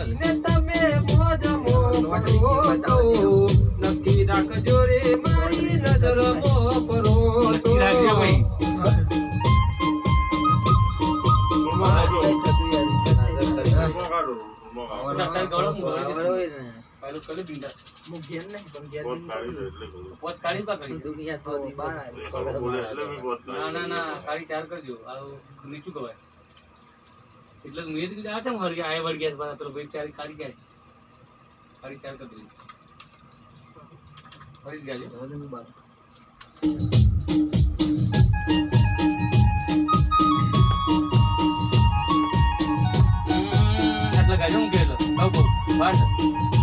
ને તમે મોજ નક્કી રાખજો રે મારી નજર? ના ના ના ચાર કરજો. આવું નીચું કવાય એટલે મેં તો કીધું આ ચમ વળગ્યા આય વળ ગયા પાછા પેલો ભાઈ ચાર કાઢી ગયા કાઢી ચાર કરી ફરી ગયા છે. હમ, આટલા